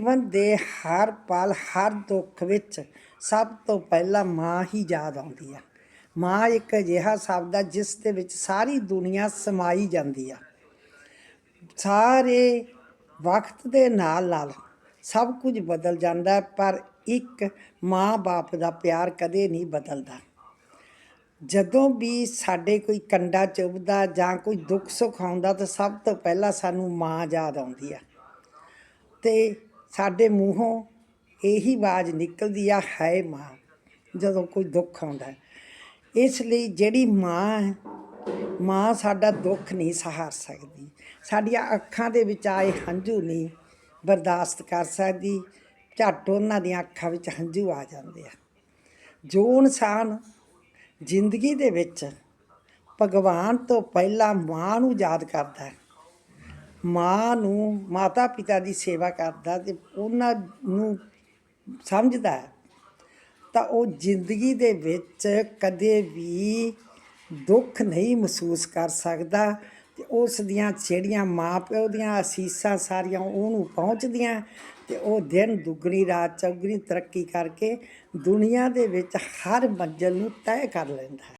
ਜੀਵਨ ਦੇ ਹਰ ਪਲ ਹਰ ਦੁੱਖ ਵਿੱਚ ਸਭ ਤੋਂ ਪਹਿਲਾਂ ਮਾਂ ਹੀ ਯਾਦ ਆਉਂਦੀ ਆ। ਮਾਂ ਇੱਕ ਅਜਿਹਾ ਸ਼ਬਦ ਆ ਜਿਸ ਦੇ ਵਿੱਚ ਸਾਰੀ ਦੁਨੀਆ ਸਮਾਈ ਜਾਂਦੀ ਆ। ਸਾਰੇ ਵਕਤ ਦੇ ਨਾਲ ਨਾਲ ਸਭ ਕੁਝ ਬਦਲ ਜਾਂਦਾ ਹੈ, ਪਰ ਇੱਕ ਮਾਂ-ਬਾਪ ਦਾ ਪਿਆਰ ਕਦੇ ਨਹੀਂ ਬਦਲਦਾ। ਜਦੋਂ ਵੀ ਸਾਡੇ ਕੋਈ ਕੰਡਾ ਚੁੱਭਦਾ ਜਾਂ ਕੋਈ ਦੁੱਖ ਸੁੱਖ ਆਉਂਦਾ ਤਾਂ ਸਭ ਤੋਂ ਪਹਿਲਾਂ ਸਾਨੂੰ ਮਾਂ ਯਾਦ ਆਉਂਦੀ ਆ। ਤੇ ਸਾਡੇ ਮੂੰਹੋਂ ਇਹੀ ਆਵਾਜ਼ ਨਿਕਲਦੀ ਆ ਹੈ ਮਾਂ, ਜਦੋਂ ਕੋਈ ਦੁੱਖ ਆਉਂਦਾ ਇਸ ਲਈ ਜਿਹੜੀ ਮਾਂ ਹੈ, ਮਾਂ ਸਾਡਾ ਦੁੱਖ ਨਹੀਂ ਸਹਾਰ ਸਕਦੀ। ਸਾਡੀਆਂ ਅੱਖਾਂ ਦੇ ਵਿੱਚ ਆਏ ਹੰਝੂ ਨਹੀਂ ਬਰਦਾਸ਼ਤ ਕਰ ਸਕਦੀ। ਝੱਟ ਉਹਨਾਂ ਦੀਆਂ ਅੱਖਾਂ ਵਿੱਚ ਹੰਝੂ ਆ ਜਾਂਦੇ ਆ। ਜੋ ਇਨਸਾਨ ਜ਼ਿੰਦਗੀ ਦੇ ਵਿੱਚ ਭਗਵਾਨ ਤੋਂ ਪਹਿਲਾਂ ਮਾਂ ਨੂੰ ਯਾਦ ਕਰਦਾ ਹੈ ਮਾਂ ਨੂੰ, ਮਾਤਾ ਪਿਤਾ ਦੀ ਸੇਵਾ ਕਰਦਾ ਤੇ ਉਹਨਾਂ ਨੂੰ ਸਮਝਦਾ ਹੈ। ਤਾਂ ਉਹ ਜ਼ਿੰਦਗੀ ਦੇ ਵਿੱਚ ਕਦੇ ਵੀ ਦੁੱਖ ਨਹੀਂ ਮਹਿਸੂਸ ਕਰ ਸਕਦਾ ਤੇ ਉਸ ਦੀਆਂ ਜਿਹੜੀਆਂ ਮਾਂ ਪਿਓ ਦੀਆਂ ਅਸੀਸਾਂ ਸਾਰੀਆਂ ਉਹਨੂੰ ਪਹੁੰਚਦੀਆਂ ਤੇ ਉਹ ਦਿਨ ਦੁੱਗਣੀ, ਰਾਤ ਚੌਗਣੀ ਤਰੱਕੀ ਕਰਕੇ ਦੁਨੀਆ ਦੇ ਵਿੱਚ ਹਰ ਮੰਜ਼ਲ ਨੂੰ ਤੈਅ ਕਰ ਲੈਂਦਾ ਹੈ।